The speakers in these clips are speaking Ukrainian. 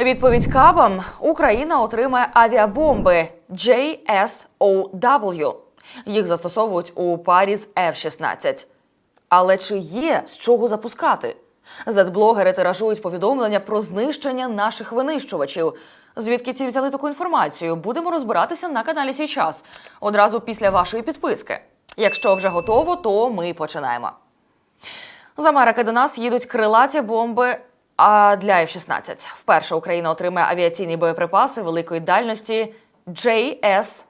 Відповідь Кабам Україна отримає авіабомби JSOW. Їх застосовують у парі з F-16. Але чи є з чого запускати? Зетблогери тиражують повідомлення про знищення наших винищувачів. Звідки ці взяли таку інформацію? Будемо розбиратися на каналі Сій час одразу після вашої підписки. Якщо вже готово, то ми починаємо. З Америки до нас їдуть крилаті бомби. А для F-16 вперше Україна отримає авіаційні боєприпаси великої дальності JSOW.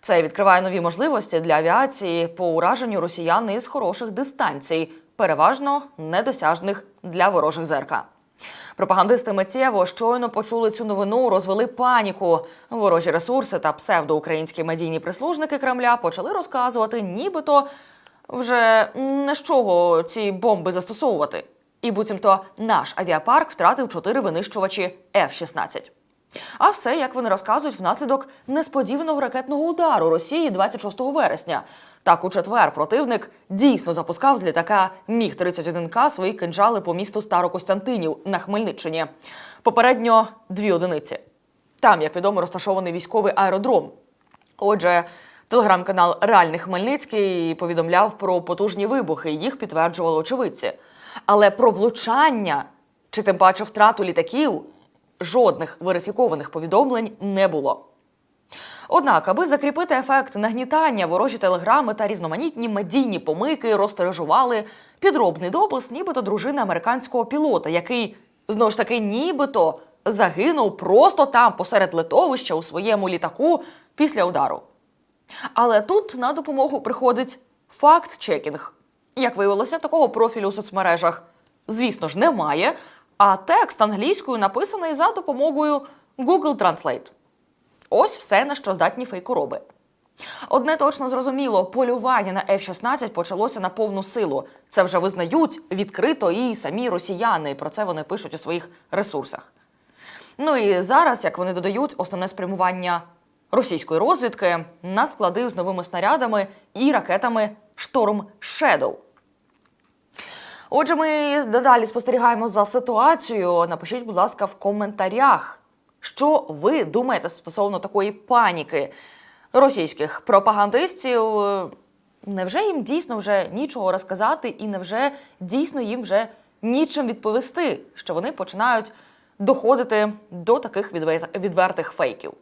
Це відкриває нові можливості для авіації по ураженню росіян із хороших дистанцій, переважно недосяжних для ворожих зерка. Пропагандисти миттєво щойно почули цю новину, розвели паніку. Ворожі ресурси та псевдоукраїнські медійні прислужники Кремля почали розказувати, нібито вже не з чого ці бомби застосовувати. І буцімто наш авіапарк втратив чотири винищувачі F-16. А все, як вони розказують, внаслідок несподіваного ракетного удару Росії 26 вересня. Так, у четвер противник дійсно запускав з літака Міг 31 к свої кинджали по місту Старокостянтинів на Хмельниччині. Попередньо дві одиниці. Там, як відомо, розташований військовий аеродром. Отже, телеграм-канал Реальний Хмельницький повідомляв про потужні вибухи. Їх підтверджували очевидці. Але про влучання чи тим паче втрату літаків жодних верифікованих повідомлень не було. Однак, аби закріпити ефект нагнітання, ворожі телеграми та різноманітні медійні помийки розтережували підробний допис, нібито дружини американського пілота, який знову ж таки нібито загинув просто там посеред литовища у своєму літаку після удару. Але тут на допомогу приходить факт-чекінг. Як виявилося, такого профілю у соцмережах, звісно ж, немає, а текст англійською написаний за допомогою Google Translate. Ось все, на що здатні фейкороби. Одне точно зрозуміло, полювання на F-16 почалося на повну силу. Це вже визнають відкрито і самі росіяни. Про це вони пишуть у своїх ресурсах. Ну і зараз, як вони додають, основне спрямування російської розвідки на склади з новими снарядами і ракетами Шторм Shadow. Отже, ми дедалі спостерігаємо за ситуацією. Напишіть, будь ласка, в коментарях, що ви думаєте стосовно такої паніки російських пропагандистів. Невже їм дійсно вже нічого розказати, і невже дійсно їм вже нічим відповісти, що вони починають доходити до таких відвер- відвертих фейків?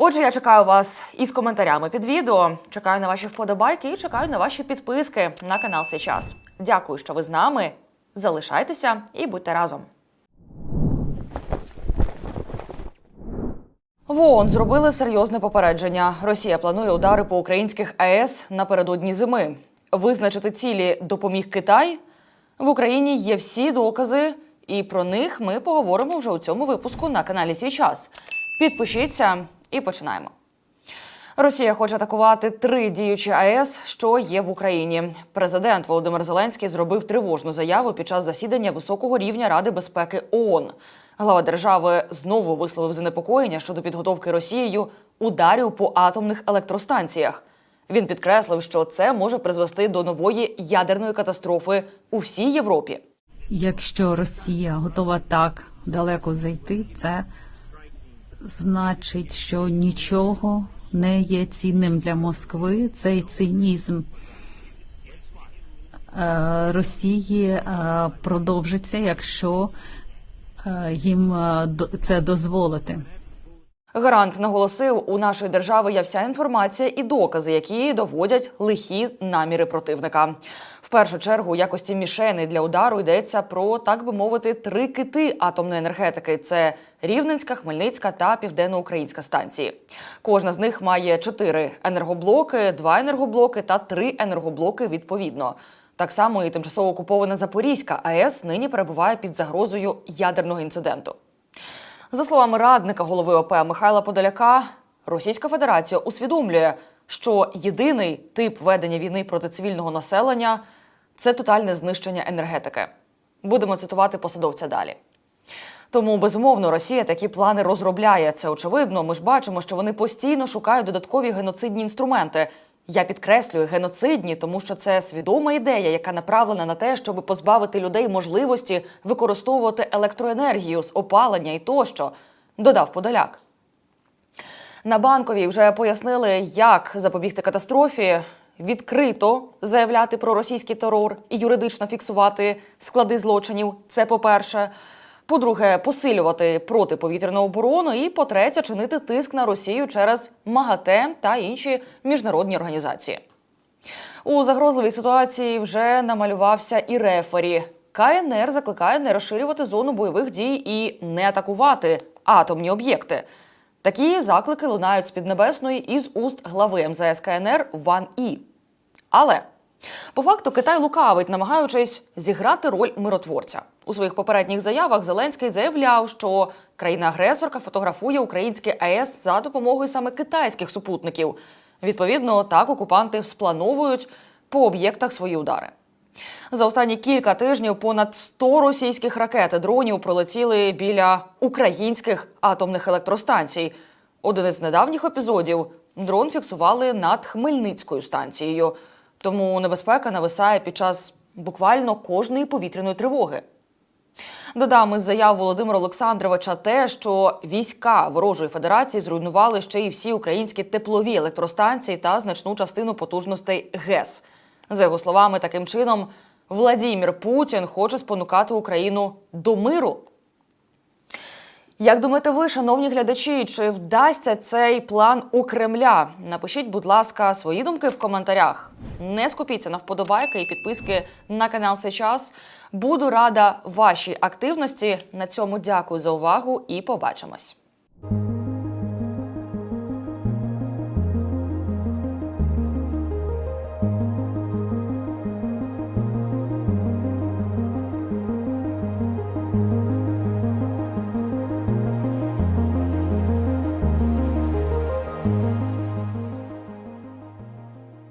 Отже, я чекаю вас із коментарями під відео. Чекаю на ваші вподобайки і чекаю на ваші підписки на канал Сейчас. Дякую, що ви з нами. Залишайтеся і будьте разом. В ООН зробили серйозне попередження. Росія планує удари по українських АЕС напередодні зими. Визначити цілі допоміг Китай. В Україні є всі докази, і про них ми поговоримо вже у цьому випуску на каналі Свій час. Підпишіться і починаємо. Росія хоче атакувати три діючі АЕС, що є в Україні. Президент Володимир Зеленський зробив тривожну заяву під час засідання високого рівня Ради безпеки ООН. Глава держави знову висловив занепокоєння щодо підготовки Росією ударів по атомних електростанціях. Він підкреслив, що це може призвести до нової ядерної катастрофи у всій Європі. Якщо Росія готова так далеко зайти, це значить, що нічого не є цінним для Москви. Цей цинізм е, Росії е, продовжиться, якщо е, їм це дозволити. Гарант наголосив, у нашої держави є вся інформація і докази, які доводять лихі наміри противника. В першу чергу, якості мішени для удару йдеться про так би мовити три кити атомної енергетики: це Рівненська, Хмельницька та Південноукраїнська станції. Кожна з них має чотири енергоблоки, два енергоблоки та три енергоблоки відповідно. Так само і тимчасово окупована Запорізька АЕС нині перебуває під загрозою ядерного інциденту. За словами радника голови ОП Михайла Подоляка, Російська Федерація усвідомлює, що єдиний тип ведення війни проти цивільного населення це тотальне знищення енергетики. Будемо цитувати посадовця далі. Тому безумовно Росія такі плани розробляє. Це очевидно. Ми ж бачимо, що вони постійно шукають додаткові геноцидні інструменти, Я підкреслюю геноцидні, тому що це свідома ідея, яка направлена на те, щоб позбавити людей можливості використовувати електроенергію з опалення і тощо, додав Подоляк. На банковій вже пояснили, як запобігти катастрофі, відкрито заявляти про російський терор і юридично фіксувати склади злочинів. Це по-перше. По-друге, посилювати протиповітряну оборону. І по-третє, чинити тиск на Росію через МАГАТЕ та інші міжнародні організації. У загрозливій ситуації вже намалювався і рефері. КНР закликає не розширювати зону бойових дій і не атакувати атомні об'єкти. Такі заклики лунають з Піднебесної із уст глави МЗС КНР Ван І. Але по факту Китай лукавить, намагаючись зіграти роль миротворця. У своїх попередніх заявах Зеленський заявляв, що країна-агресорка фотографує українське АЕС за допомогою саме китайських супутників. Відповідно, так окупанти сплановують по об'єктах свої удари. За останні кілька тижнів понад 100 російських ракет і дронів пролетіли біля українських атомних електростанцій. Один із недавніх епізодів дрон фіксували над Хмельницькою станцією. Тому небезпека нависає під час буквально кожної повітряної тривоги. Додам із заяв Володимира Олександровича те, що війська ворожої федерації зруйнували ще й всі українські теплові електростанції та значну частину потужностей ГЕС. За його словами, таким чином Владімір Путін хоче спонукати Україну до миру. Як думаєте ви, шановні глядачі, чи вдасться цей план у Кремля? Напишіть, будь ласка, свої думки в коментарях. Не скупіться на вподобайки і підписки на канал Сейчас. Буду рада вашій активності. На цьому дякую за увагу і побачимось.